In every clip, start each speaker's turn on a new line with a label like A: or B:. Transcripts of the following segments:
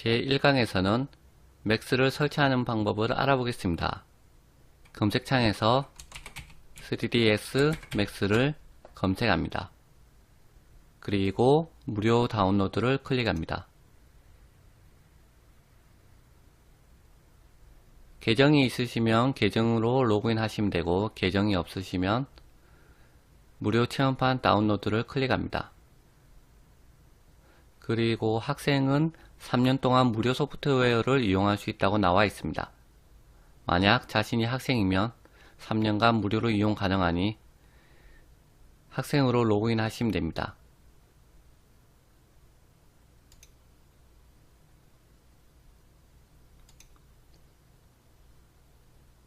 A: 제1강에서는 맥스를 설치하는 방법을 알아보겠습니다. 검색창에서 3ds max를 검색합니다. 그리고 무료 다운로드를 클릭합니다. 계정이 있으시면 계정으로 로그인 하시면 되고 계정이 없으시면 무료 체험판 다운로드를 클릭합니다. 그리고 학생은 3년 동안 무료 소프트웨어를 이용할 수 있다고 나와 있습니다. 만약 자신이 학생이면 3년간 무료로 이용 가능하니 학생으로 로그인 하시면 됩니다.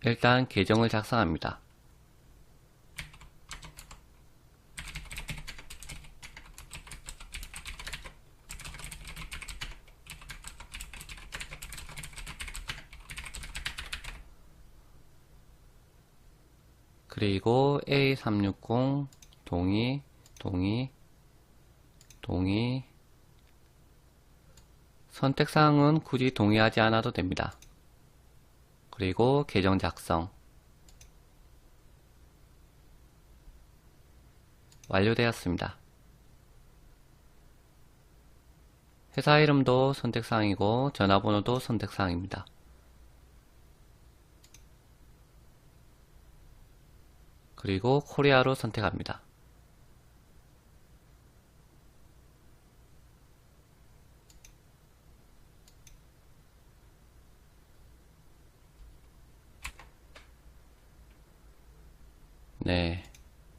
A: 일단 계정을 작성합니다. 그리고 A360 동의 동의 동의 선택사항은 굳이 동의하지 않아도 됩니다. 그리고 계정 작성 완료되었습니다. 회사 이름도 선택사항이고 전화번호도 선택사항입니다. 그리고 코리아로 선택합니다. 네.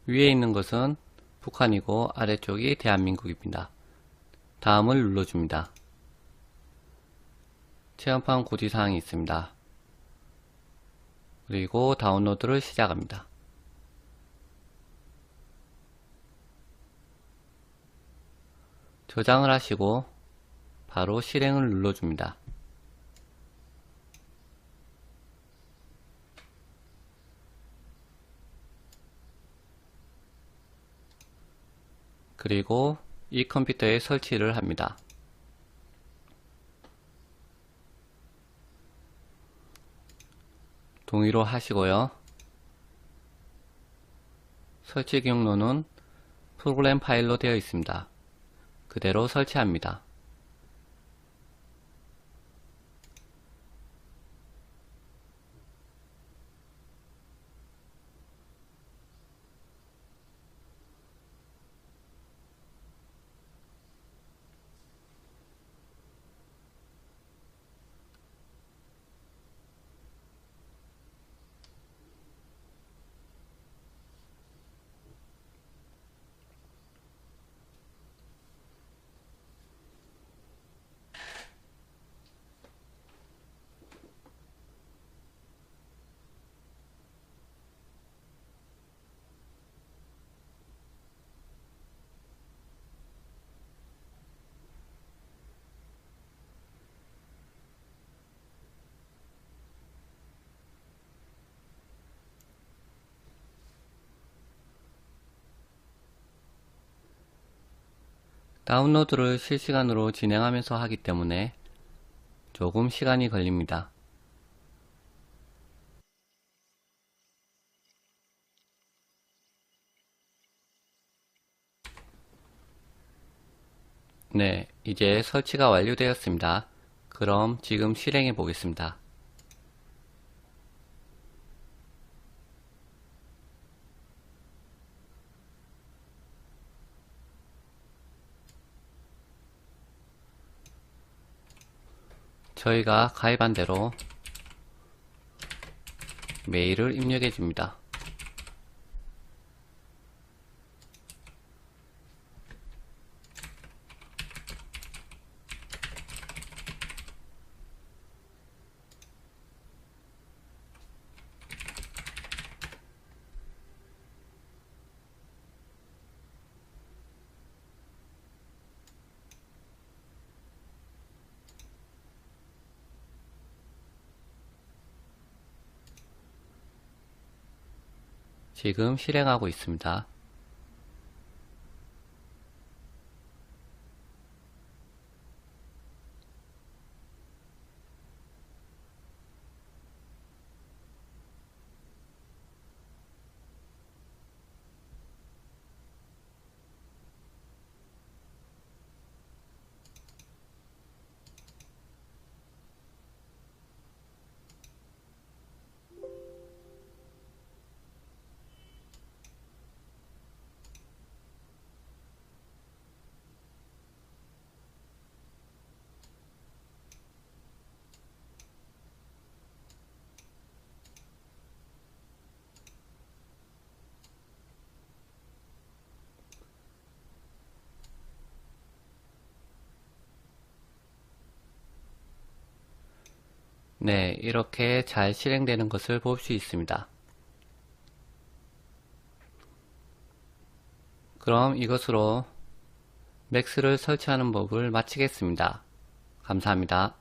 A: 위에 있는 것은 북한이고 아래쪽이 대한민국입니다. 다음을 눌러줍니다. 체험판 고지사항이 있습니다. 그리고 다운로드를 시작합니다. 저장을 하시고 바로 실행을 눌러줍니다. 그리고 이 컴퓨터에 설치를 합니다. 동의로 하시고요. 설치 경로는 프로그램 파일로 되어 있습니다. 그대로 설치합니다. 다운로드를 실시간으로 진행하면서 하기 때문에 조금 시간이 걸립니다. 네, 이제 설치가 완료되었습니다. 그럼 지금 실행해 보겠습니다. 저희가 가입한 대로 메일을 입력해 줍니다. 지금 실행하고 있습니다. 네, 이렇게 잘 실행되는 것을 볼 수 있습니다. 그럼 이것으로 맥스를 설치하는 법을 마치겠습니다. 감사합니다.